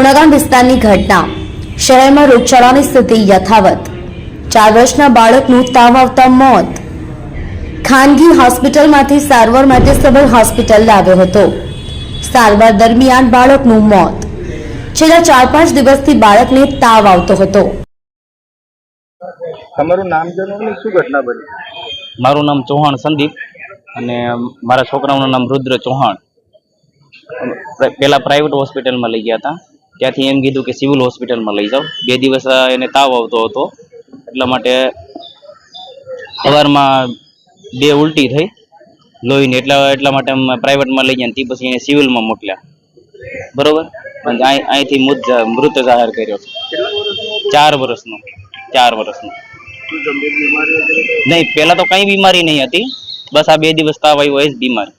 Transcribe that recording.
પુણાગામ વિસ્તારની ઘટના. શહેરમાં રોગચાળાની સ્થિતિ યથાવત. ચાર વર્ષના બાળકનું તાવ આવતા મોત. ખાનગી હોસ્પિટલમાંથી સારવાર માટે સબલ હોસ્પિટલ લાવ્યો હતો. સારવાર દરમિયાન બાળકનું મોત. છેલ્લા ચાર પાંચ દિવસથી બાળકને તાવ આવતો હતો. તમારું નામ જણાવો શું ઘટના બની? મારું નામ ચૌહાણ સંદીપ અને મારા છોકરાઓનું નામ રુદ્ર ચૌહાણ. પહેલા પ્રાઇવેટ હોસ્પિટલમાં લઈ ગયા હતા. ત્યાંથી એમ કીધું કે સિવિલ હોસ્પિટલમાં લઈ જાઓ. બે દિવસ એને તાવ આવતો હતો. એટલા માટે સવારમાં બે ઉલટી થઈ. લોહીને એટલા એટલા માટે અમે પ્રાઇવેટમાં લઈ ગયા તે પછી એને સિવિલમાં મોકલ્યા. બરોબર? અહીંથી મૃત જાહેર કર્યો ચાર વર્ષનો. ચાર વર્ષનો? નહીં પહેલા તો કંઈ બીમારી નહીં હતી. બસ આ બે દિવસ તાવ આવ્યો એ જ બીમારી.